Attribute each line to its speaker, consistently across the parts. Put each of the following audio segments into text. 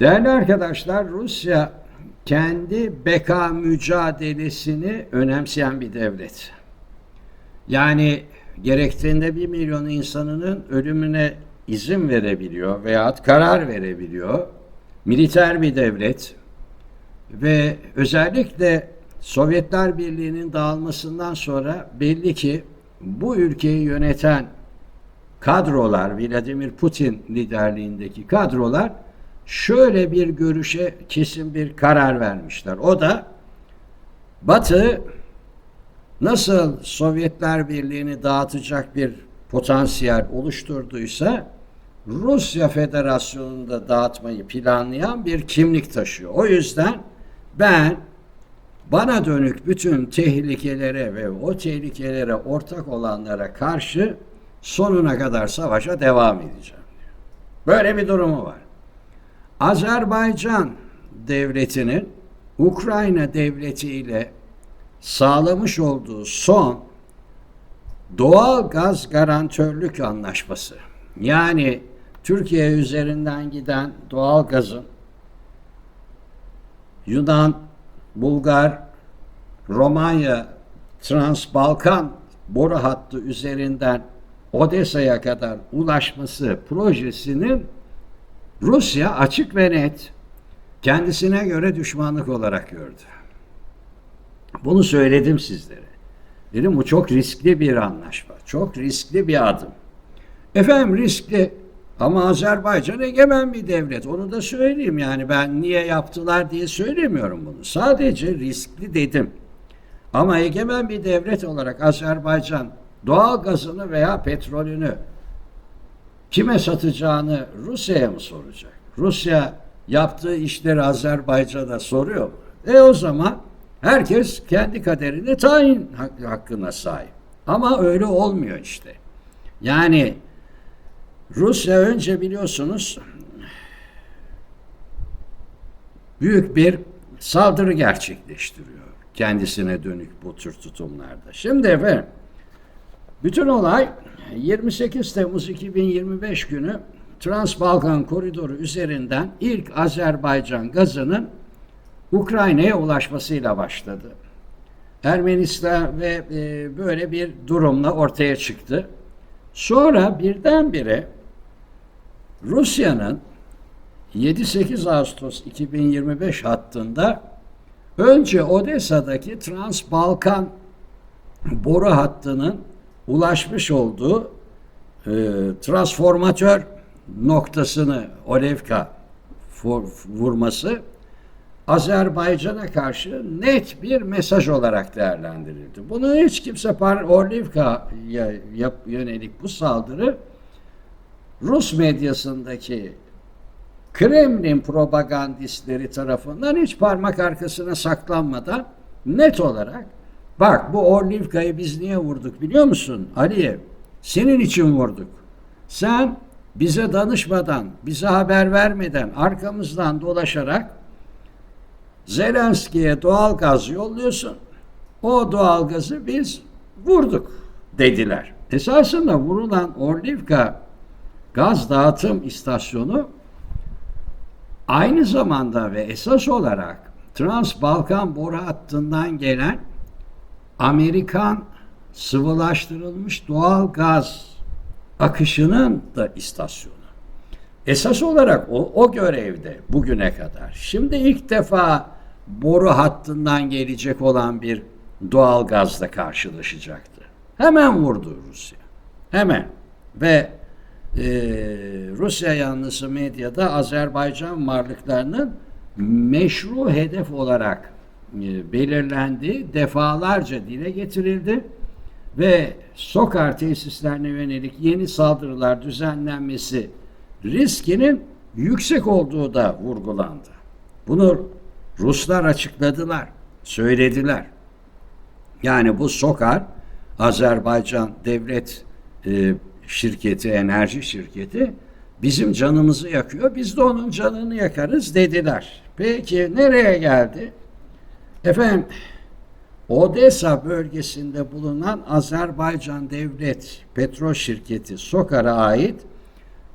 Speaker 1: Değerli arkadaşlar, Rusya kendi beka mücadelesini önemseyen bir devlet. Yani gerektiğinde bir milyon insanının ölümüne izin verebiliyor veya karar verebiliyor. Militer bir devlet ve özellikle Sovyetler Birliği'nin dağılmasından sonra belli ki bu ülkeyi yöneten kadrolar, Vladimir Putin liderliğindeki kadrolar şöyle bir görüşe kesin bir karar vermişler. O da Batı nasıl Sovyetler Birliği'ni dağıtacak bir potansiyel oluşturduysa Rusya Federasyonu'nu da dağıtmayı planlayan bir kimlik taşıyor. O yüzden ben bana dönük bütün tehlikelere ve o tehlikelere ortak olanlara karşı sonuna kadar savaşa devam edeceğim. Böyle bir durumu var. Azerbaycan devletinin Ukrayna devleti ile sağlamış olduğu son doğal gaz garantörlük anlaşması. Yani Türkiye üzerinden giden doğal gazın Yunan, Bulgar, Romanya, Transbalkan boru hattı üzerinden Odessa'ya kadar ulaşması projesinin Rusya açık ve net kendisine göre düşmanlık olarak gördü. Bunu söyledim sizlere. Dedim bu çok riskli bir anlaşma. Çok riskli bir adım. Efendim riskli ama Azerbaycan egemen bir devlet. Onu da söyleyeyim yani ben niye yaptılar diye söylemiyorum bunu. Sadece riskli dedim. Ama egemen bir devlet olarak Azerbaycan doğal gazını veya petrolünü kime satacağını Rusya'ya mı soracak? Rusya yaptığı işleri Azerbaycan'a soruyor mu? E o zaman herkes kendi kaderini tayin hakkına sahip. Ama öyle olmuyor işte. Yani Rusya önce biliyorsunuz büyük bir saldırı gerçekleştiriyor kendisine dönük bu tür tutumlarda. Şimdi efendim bütün olay 28 Temmuz 2025 günü Trans-Balkan koridoru üzerinden ilk Azerbaycan gazının Ukrayna'ya ulaşmasıyla başladı. Ermenistan ve e, böyle bir durumla ortaya çıktı. Sonra birdenbire Rusya'nın 7-8 Ağustos 2025 hattında önce Odessa'daki Trans-Balkan boru hattının ulaşmış olduğu e, transformatör noktasını Olevka vurması Azerbaycan'a karşı net bir mesaj olarak değerlendirildi. Bunu hiç kimse par Orlivka'ya yönelik bu saldırı Rus medyasındaki Kremlin propagandistleri tarafından hiç parmak arkasına saklanmadan net olarak bak bu Orlivka'yı biz niye vurduk biliyor musun Aliyev? Senin için vurduk. Sen bize danışmadan, bize haber vermeden arkamızdan dolaşarak Zelenski'ye doğal gaz yolluyorsun. O doğal gazı biz vurduk dediler. Esasında vurulan Orlivka gaz dağıtım istasyonu aynı zamanda ve esas olarak Trans-Balkan boru hattından gelen Amerikan sıvılaştırılmış doğal gaz akışının da istasyonu. Esas olarak o, o görevde bugüne kadar. Şimdi ilk defa boru hattından gelecek olan bir doğal gazla karşılaşacaktı. Hemen vurdu Rusya. Hemen. Ve e, Rusya yanlısı medyada Azerbaycan varlıklarının meşru hedef olarak e, belirlendiği defalarca dile getirildi ve Sokar tesislerine yönelik yeni saldırılar düzenlenmesi riskinin yüksek olduğu da vurgulandı. Bunu Ruslar açıkladılar, söylediler. Yani bu Sokar Azerbaycan devlet e, şirketi, enerji şirketi bizim canımızı yakıyor, biz de onun canını yakarız dediler. Peki nereye geldi? Efendim Odessa bölgesinde bulunan Azerbaycan Devlet Petrol Şirketi Sokar'a ait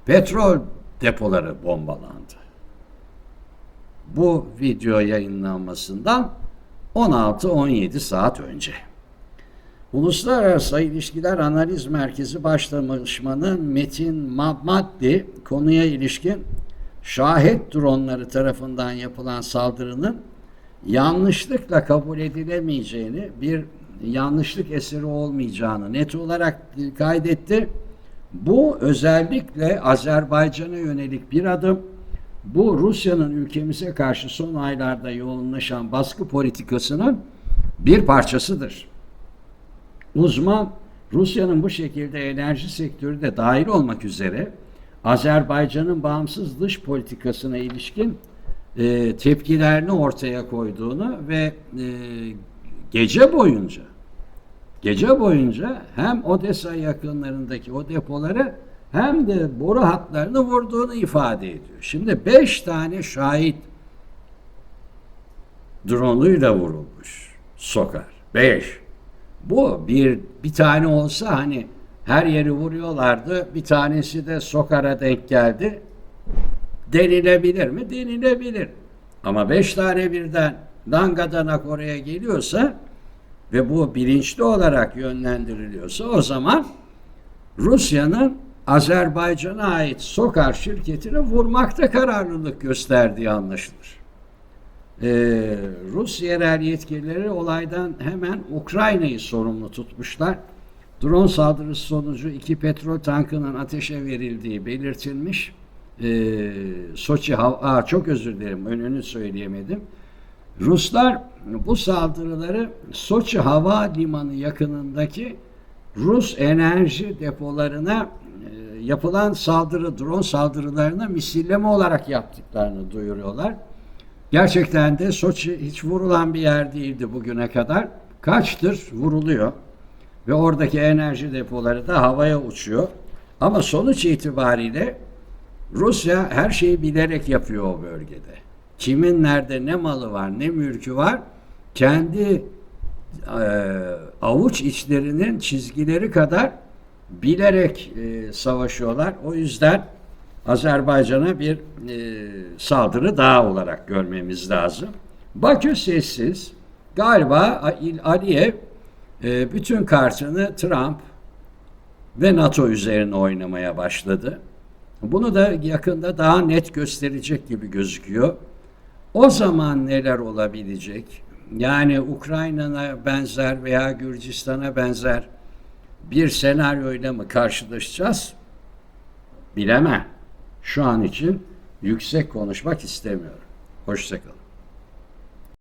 Speaker 1: petrol depoları bombalandı. bu video yayınlanmasından 16-17 saat önce. Uluslararası İlişkiler Analiz Merkezi Başdanışmanı Metin Maddi konuya ilişkin şahit dronları tarafından yapılan saldırının yanlışlıkla kabul edilemeyeceğini, bir yanlışlık eseri olmayacağını net olarak kaydetti. Bu özellikle Azerbaycan'a yönelik bir adım. Bu Rusya'nın ülkemize karşı son aylarda yoğunlaşan baskı politikasının bir parçasıdır. Uzman Rusya'nın bu şekilde enerji sektörü de dahil olmak üzere Azerbaycan'ın bağımsız dış politikasına ilişkin e, tepkilerini ortaya koyduğunu ve e, gece boyunca gece boyunca hem Odessa yakınlarındaki o depoları hem de boru hatlarını vurduğunu ifade ediyor. Şimdi beş tane şahit drone'uyla vurulmuş Sokar. Beş. Bu bir bir tane olsa hani her yeri vuruyorlardı. Bir tanesi de Sokar'a denk geldi. Denilebilir mi? Denilebilir. Ama beş tane birden dangadanak oraya geliyorsa ve bu bilinçli olarak yönlendiriliyorsa o zaman Rusya'nın Azerbaycan'a ait Sokar şirketini vurmakta kararlılık gösterdiği anlaşılır. Ee, Rus yerel yetkilileri olaydan hemen Ukrayna'yı sorumlu tutmuşlar. Drone saldırısı sonucu iki petrol tankının ateşe verildiği belirtilmiş. Ee, Soçi Aa, çok özür dilerim önünü söyleyemedim. Ruslar bu saldırıları Soçi Hava Limanı yakınındaki Rus enerji depolarına e, yapılan saldırı, drone saldırılarına misilleme olarak yaptıklarını duyuruyorlar. Gerçekten de Soçi hiç vurulan bir yer değildi bugüne kadar. Kaçtır vuruluyor ve oradaki enerji depoları da havaya uçuyor. Ama sonuç itibariyle Rusya her şeyi bilerek yapıyor o bölgede. Kimin nerede ne malı var, ne mülkü var, kendi e, avuç içlerinin çizgileri kadar bilerek e, savaşıyorlar. O yüzden Azerbaycan'a bir e, saldırı daha olarak görmemiz lazım. Bakü sessiz. Galiba Aliyev bütün kartını Trump ve NATO üzerine oynamaya başladı. Bunu da yakında daha net gösterecek gibi gözüküyor. O zaman neler olabilecek? Yani Ukrayna'na benzer veya Gürcistan'a benzer bir senaryoyla mı karşılaşacağız? Bilemem. Şu an için yüksek konuşmak istemiyorum. Hoşçakalın.